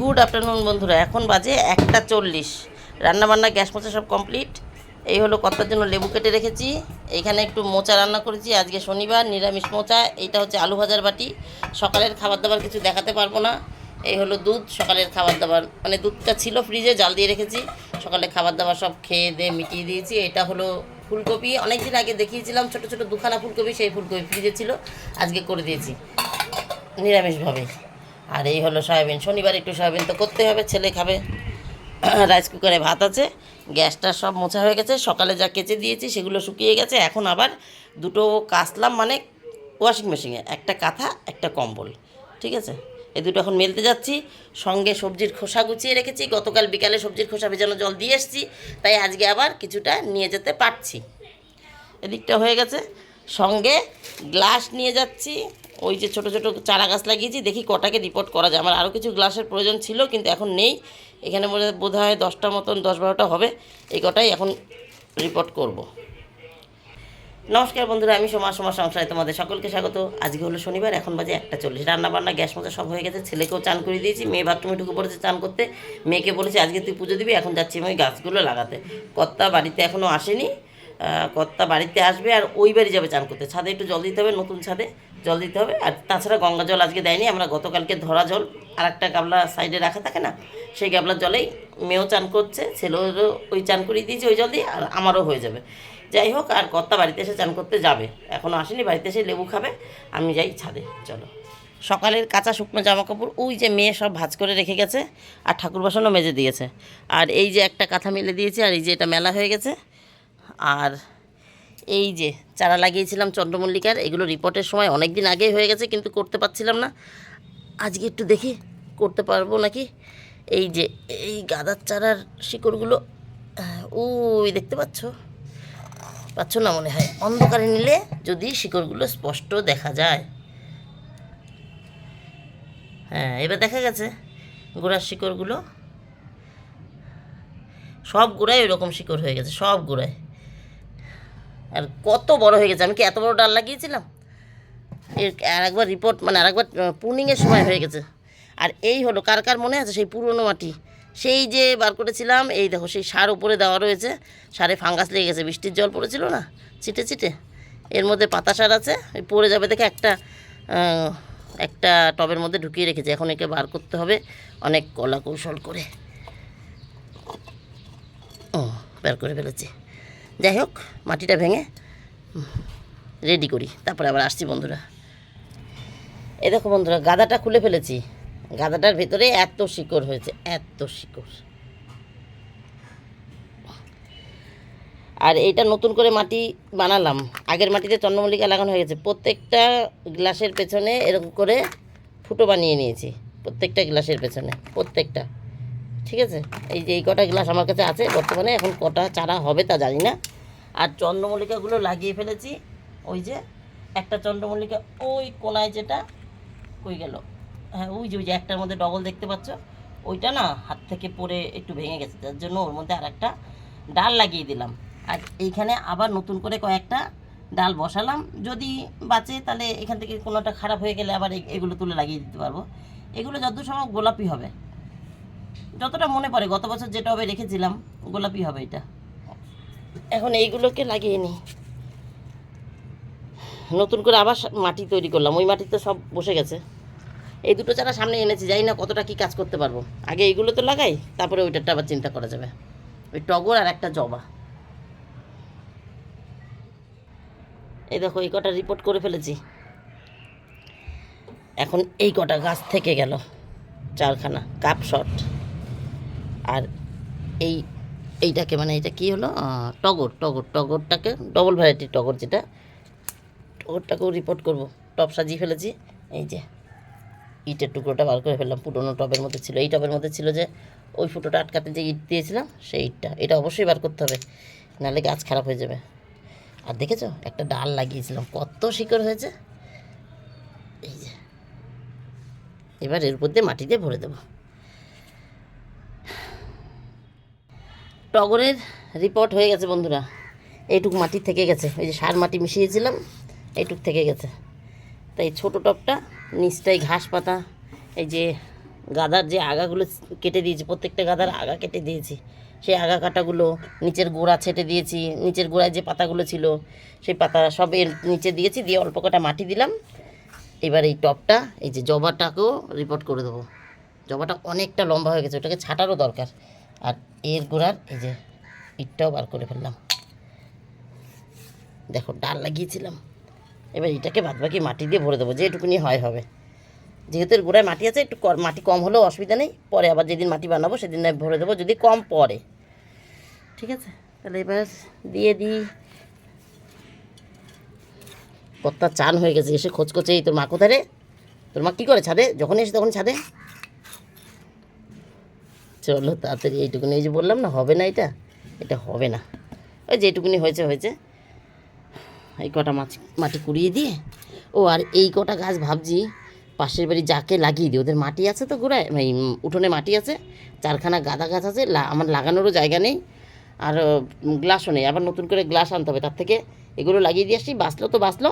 Good afternoon বন্ধুরা। এখন বাজে একটা চল্লিশ। রান্নাবান্না, গ্যাস মোচা সব কমপ্লিট এই হলো কর্তার জন্য লেবু কেটে রেখেছি। এইখানে একটু মোচা রান্না করেছি। আজকে শনিবার, নিরামিষ মোচা। এইটা হচ্ছে আলু ভাজার বাটি। সকালের খাবার দাবার কিছু দেখাতে পারব না। এই হলো দুধ, সকালের খাবার দাবার মানে দুধটা ছিল ফ্রিজে জাল দিয়ে রেখেছি। সকালে খাবার দাবার সব খেয়ে দিয়ে মিটিয়ে দিয়েছি। এটা হলো ফুলকপি। অনেক দিন আগে দেখিয়েছিলাম, ছোটো ছোটো দুখানা ফুলকপি, সেই ফুলকপি ফ্রিজে ছিল। আজকে করে দিয়েছি। নিরামিষভাবে। আর এই হলো সয়াবিন। শনিবার একটু সয়াবিন তো করতে হবে, ছেলে খাবে। রাইস কুকারে ভাত আছে, গ্যাসটা সব মোছা হয়ে গেছে, সকালে যা কেচে দিয়েছি সেগুলো শুকিয়ে গেছে, এখন আবার দুটো কাচলাম মানে ওয়াশিং মেশিনে একটা কাঁথা, একটা কম্বল, ঠিক আছে? এই দুটো এখন মেলতে যাচ্ছি, সঙ্গে সবজির খোসা গুছিয়ে রেখেছি, গতকাল বিকালে সবজির খোসা ভেজানো জল দিয়ে এসেছি, তাই আজকে আবার কিছুটা নিয়ে যেতে পারছি। এদিকটা হয়ে গেছে, সঙ্গে গ্লাস নিয়ে যাচ্ছি ওই যে ছোট ছোট চারা গাছ লাগিয়েছি, দেখি কটাকে রিপোর্ট করা যায়। আমার আরও কিছু গ্লাসের প্রয়োজন ছিল, কিন্তু এখন নেই। এখানে বোধ হয় দশটা মতন, দশ বারোটা হবে। এই কটাই এখন রিপোর্ট করব। নমস্কার বন্ধুরা, আমি সোমা সোমা সংসারে তোমাদের সকলকে স্বাগত। আজকে হলো শনিবার, এখন বাজে একটা চল্লিশ। রান্না বান্না গ্যাস মতো সব হয়ে গেছে। ছেলেকেও চান করে দিয়েছি, মেয়ে বাথরুমে ঢুকে পড়েছে চান করতে। মেয়েকে বলেছি, আজকে তুই পুজো দিবি, এখন যাচ্ছি আমি গাছগুলো লাগাতে। কর্তা বাড়িতে এখনও আসেনি। কর্তা বাড়িতে আসবে আর ওই বাড়ি যাবে চান করতে। ছাদে একটু জল দিতে হবে, নতুন ছাদে। জল দিতে হবে। আর তাছাড়া গঙ্গা জল আজকে দেয়নি, আমরা গতকালকে ধরা জল। আর একটা গাবলা সাইডে রাখা থাকে না, সেই গাবলার জলেই মেয়েও চান করছে, ছেলেরও ওই চান করিয়ে দিয়েছি ওই জল দিয়ে, আর আমারও হয়ে যাবে। যাই হোক, আর কর্তা বাড়িতে এসে চান করতে যাবে। এখনও আসেনি, বাড়িতে এসে লেবু খাবে, আমি যাই ছাদে, চলো। সকালের কাঁচা শুকনো জামা কাপড় ওই যে মেয়ে সব ভাজ করে রেখে গেছে, আর ঠাকুর বাসনও মেজে দিয়েছে। আর এই যে একটা কাঁথা মেলে দিয়েছে, আর এই যে এটা মেলা হয়ে গেছে, আর এই যে চারা লাগিয়েছিলাম চন্দ্রমল্লিকার, এগুলো রিপোর্টের সময় অনেক দিন আগেই হয়ে গেছে, কিন্তু করতে পারছিলাম না। আজকে একটু দেখি, করতে পারব নাকি? এই যে, এই গাদার চারার শিকড়গুলো ওই দেখতে পাচ্ছ? পাচ্ছ না মনে হয়? অন্ধকারে নিলে যদি শিকড়গুলো স্পষ্ট দেখা যায়। হ্যাঁ এবার দেখা গেছে গোড়ার শিকড়গুলো। সব গোড়ায় ওইরকম শিকড় হয়ে গেছে, সব গোড়ায়। আর কত বড় হয়ে গেছে, আমি কি এত বড় ডাল লাগিয়েছিলাম? আর একবার রিপোর্ট মানে আর একবার পুনিংয়ের সময় হয়ে গেছে। আর এই হলো, কার কার মনে আছে সেই পুরনো মাটি? সেই যে বার করেছিলাম, এই দেখো, সেই সার উপরে দেওয়া রয়েছে, সারে ফাঙ্গাস লেগে গেছে, বৃষ্টির জল পড়েছিল না? ছিটে ছিটে। এর মধ্যে পাতা সার আছে পড়ে যাবে দেখে একটা একটা টবের মধ্যে ঢুকিয়ে রেখেছি। এখন একে বার করতে হবে অনেক কলা কৌশল করে। ও, বের করে ফেলেছি। যাই হোক, মাটিটা ভেঙে রেডি করি। তারপরে আবার আসছি বন্ধুরা। এ দেখো বন্ধুরা, গাদাটা খুলে ফেলেছি। গাদাটার ভেতরে এত শিকড় হয়েছে, এত শিকড়। আর এইটা নতুন করে মাটি বানালাম। আগের মাটিতে চন্দ্রমল্লিকা লাগানো হয়ে গেছে। প্রত্যেকটা গ্লাসের পেছনে এরকম করে ফুটো বানিয়ে নিয়েছি। প্রত্যেকটা গ্লাসের পেছনে, প্রত্যেকটা। ঠিক আছে? এই যে এই কটা গ্লাস আমার কাছে আছে, বর্তমানে এখন কটা চারা হবে তা জানি না। আর চন্দ্রমল্লিকাগুলো লাগিয়ে ফেলেছি, ওই যে একটা চন্দ্রমল্লিকা, ওই কোনায় যেটা, কই গেল? হ্যাঁ ওই যে ওই যে একটার মধ্যে ডবল দেখতে পাচ্ছ? ওইটা না হাত থেকে পড়ে একটু ভেঙে গেছে যার জন্য ওর মধ্যে আর একটা ডাল লাগিয়ে দিলাম। আর এইখানে আবার নতুন করে কয়েকটা ডাল বসালাম, যদি বাঁচে তাহলে এখান থেকে কোনোটা খারাপ হয়ে গেলে আবার এগুলো তুলে লাগিয়ে দিতে পারব। এগুলো যত সময় গোলাপি হবে। যতটা মনে পড়ে, গত বছর যেটা হবে রেখেছিলাম, গোলাপি হবে এটা। এখন এইগুলোকে লাগিয়ে নিই নতুন করে আবার মাটি তৈরি করলাম। ওই মাটিতে সব বসে গেছে। এই দুটো চারা সামনে এনেছি, জানি না কতটা কি কাজ করতে পারব। আগে এইগুলো তো লাগাই, তারপরে ওইটারটা আবার চিন্তা করা যাবে। ওই টগর আর একটা জবা। এই দেখো, এই কটা রিপোর্ট করে ফেলেছি। এখন এই কটা গাছ থেকে গেল, চারখানা কাপ শট আর এই, এইটাকে মানে এটা কি হলো? টগর টগর, টগরটাকে ডবল ভ্যারাইটি টগর যেটা, টগরটাকেও রিপোর্ট করব। টব সাজিয়ে ফেলেছি। এই যে, ইটের টুকরোটা বার করে ফেললাম। পুরোনো টবের মধ্যে ছিল। এই টবের মধ্যে ছিল যে, ওই ফুটোটা আটকাতে যে ইট দিয়েছিলাম, সেই ইটটা। এটা অবশ্যই বার করতে হবে, নাহলে গাছ খারাপ হয়ে যাবে। আর দেখেছ? একটা ডাল লাগিয়েছিলাম। কত শিকড় হয়েছে। এই যে, এবার এর উপর দিয়ে মাটি দিয়ে ভরে দেবো। টগরের রিপোর্ট হয়ে গেছে বন্ধুরা। এইটুক মাটি থেকে গেছে। ওই যে সার মাটি মিশিয়েছিলাম, এইটুক থেকে গেছে। তাই ছোটো টবটা নিচটাই ঘাস পাতা, এই যে গাদার যে আগাগুলো কেটে দিয়েছি, প্রত্যেকটা গাদার আগা কেটে দিয়েছি। সেই আগা কাটাগুলো নিচের গোড়া ছেটে দিয়েছি, নিচের গোড়ায় যে পাতাগুলো ছিল, সেই পাতা সব এর নিচে দিয়েছি, দিয়ে অল্প কটা মাটি দিলাম। এবার এই টপটা, এই যে জবাটাকেও রিপোর্ট করে দেবো। জবাটা অনেকটা লম্বা হয়ে গেছে, ওটাকে ছাটারও দরকার। আর এর গোড়ার এই যে ইটটাও বার করে ফেললাম। দেখো, ডাল লাগিয়েছিলাম। এবার এটাকে বাদবাকি মাটি দিয়ে ভরে দেবো, যেটুকুনি হয় হবে। যেহেতু এর গোড়ায় মাটি আছে, একটু মাটি কম হলেও অসুবিধা নেই। পরে আবার যেদিন মাটি বানাবো, সেদিন ভরে দেবো, যদি কম পড়ে। ঠিক আছে? তাহলে এবার দিয়ে দিই। কত্তা চান হয়ে গেছে, এসে খোঁজ এই তোর মা কোথায় রে? তোর মা কী করে ছাদে? যখন এসে তখন ছাদে? চলো তাড়াতাড়ি এইটুকুনি, এই যে বললাম না, হবে না এটা? এটা হবে না। ওই যেটুকুনি হয়েছে হয়েছে। এই কটা মাছ, মাটি কুড়িয়ে দিয়ে, ও আর এই কটা গাছ ভাবছি, পাশের বাড়ি যাকে লাগিয়ে দিই। ওদের মাটি আছে তো গোড়ায়, এই উঠোনে মাটি আছে, চারখানা গাঁদা গাছ আছে আমার লাগানোরও জায়গা নেই, আর গ্লাসও নেই। আবার নতুন করে গ্লাস আনতে হবে, তার থেকে এগুলো লাগিয়ে দিয়ে আসছি বাঁচলো তো বাঁচলো,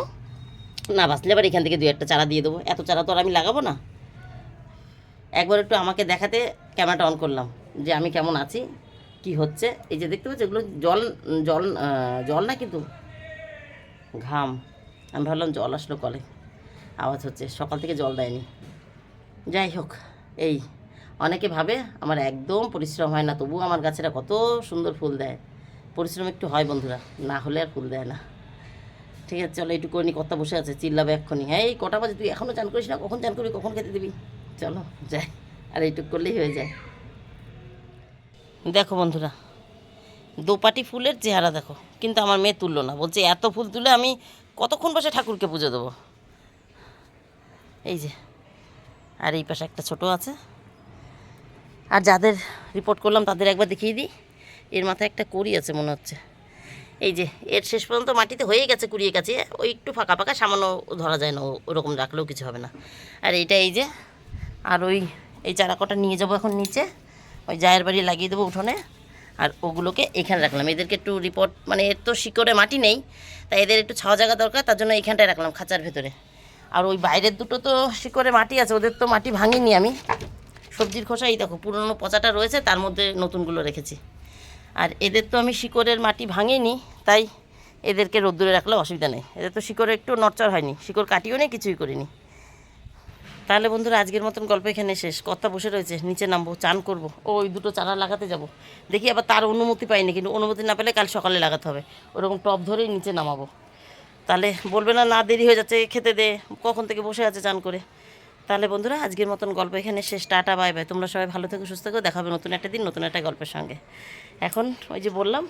না বাঁচলে আবার এখান থেকে দু একটা চারা দিয়ে দেবো। এত চারা তো আর আমি লাগাবো না। একবার একটু আমাকে দেখাতে ক্যামেরাটা অন করলাম যে আমি কেমন আছি, কি হচ্ছে। এই যে দেখতে পাচ্ছি, এগুলো জল জল জল না কিন্তু? ঘাম। আমি ভাবলাম জল আসলো কলে। আওয়াজ হচ্ছে, সকাল থেকে জল দেয়নি। যাই হোক, এই অনেকে ভাবে আমার একদম পরিশ্রম হয় না, তবু আমার গাছেরা কত সুন্দর ফুল দেয়। পরিশ্রম একটু হয় বন্ধুরা, না হলে আর ফুল দেয় না। ঠিক আছে, চলো একটু করে নি কর্তা বসে আছে, চিল্লাবে এক্ষুনি। হ্যাঁ এই কটা বাজে, তুই এখনও চান করিস না? কখন চান করবি? কখন খেতে দিবি? চলো, যাই। আর এইটুক করলেই হয়ে যায়। দেখো বন্ধুরা, দোপাটি ফুলের চেহারা দেখো, কিন্তু আমার মেয়ে তুললো না। বলছে, এত ফুল তুলে আমি কতক্ষণ বসে ঠাকুরকে পুজো দেবো? এই যে, আর এই পাশে একটা ছোট আছে। আর যাদের রিপোর্ট করলাম, তাদের একবার দেখিয়ে দিই। এর মাথায় একটা কড়ি আছে, মনে হচ্ছে। এই যে, এর শেষ পর্যন্ত মাটিতে হয়ে গেছে কুড়িয়ে গেছে ওই একটু ফাঁকা ফাঁকা, সামান্য ধরা যায় না ওরকম রাখলেও কিছু হবে না। আর এইটা এই যে আর ওই, এই চারা কটা নিয়ে যাব এখন নিচে। ওই জায়ের বাড়ি লাগিয়ে দেবো উঠোনে। আর ওগুলোকে এখানে রাখলাম। এদেরকে একটু রিপোর্ট মানে এর তো শিকড়ে মাটি নেই, তাই এদের একটু ছাওয়া জায়গা দরকার, তার জন্য এইখানটায় রাখলাম খাঁচার ভেতরে। আর ওই বাইরের দুটো তো শিকড়ে মাটি আছে, ওদের তো মাটি ভাঙিনি আমি। সবজির খোসা, এই দেখো, পুরনো পচাটা রয়েছে, তার মধ্যে নতুনগুলো রেখেছি। আর এদের তো আমি শিকড়ের মাটি ভাঙিনি, তাই এদেরকে রোদ্দুরে রাখলে অসুবিধা নেই। এদের তো শিকড়ে একটু নড়চড় হয়নি, শিকড় কাটিও নেই, কিছুই করিনি। তাহলে বন্ধুরা আজকের মতন গল্প এখানে শেষ। কর্তা বসে রয়েছে, নিচে নামবো, চান করব। ওই দুটো চারা লাগাতে যাব। দেখি আবার তার অনুমতি পাইনি, কিন্তু অনুমতি না পেলে কাল সকালে লাগাতে হবে। ওরকম টপ ধরেই নিচে নামাবো। তাহলে বলবে না না, দেরি হয়ে যাচ্ছে, খেতে দে। কখন থেকে বসে আছে চান করে? তাহলে বন্ধুরা আজকের মতন গল্প এখানে শেষ। Tata, bye bye. তোমরা সবাই ভালো থেকো, সুস্থ থেকো। দেখাবে নতুন একটা দিন, নতুন একটা গল্পের সঙ্গে। এখন ওই যে বললাম,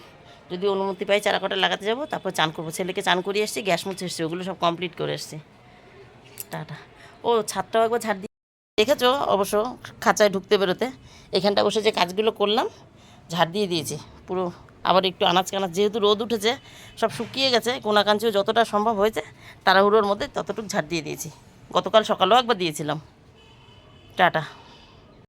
যদি অনুমতি পাই চারা কটা লাগাতে যাব, তারপর চান করব। ছেলেকে চান করিয়ে এসেছি, গ্যাস মুছে এসেছি, ওগুলো সব কমপ্লিট করে এসেছি। টাটা। ও ছাদটাও একবার ঝাড় দিয়ে দেখেছ? অবশ্য খাঁচায় ঢুকতে বেরোতে। এখানটা বসে যে কাজগুলো করলাম, ঝাড় দিয়ে দিয়েছি। পুরো আবার একটু আনাজ কানাজ যেহেতু রোদ উঠেছে, সব শুকিয়ে গেছে, কোনাকাঞ্চিও যতটা সম্ভব হয়েছে, তাড়াহুড়োর মধ্যে ততটুকু ঝাড় দিয়ে দিয়েছি। গতকাল সকালেও একবার দিয়েছিলাম। টাটা।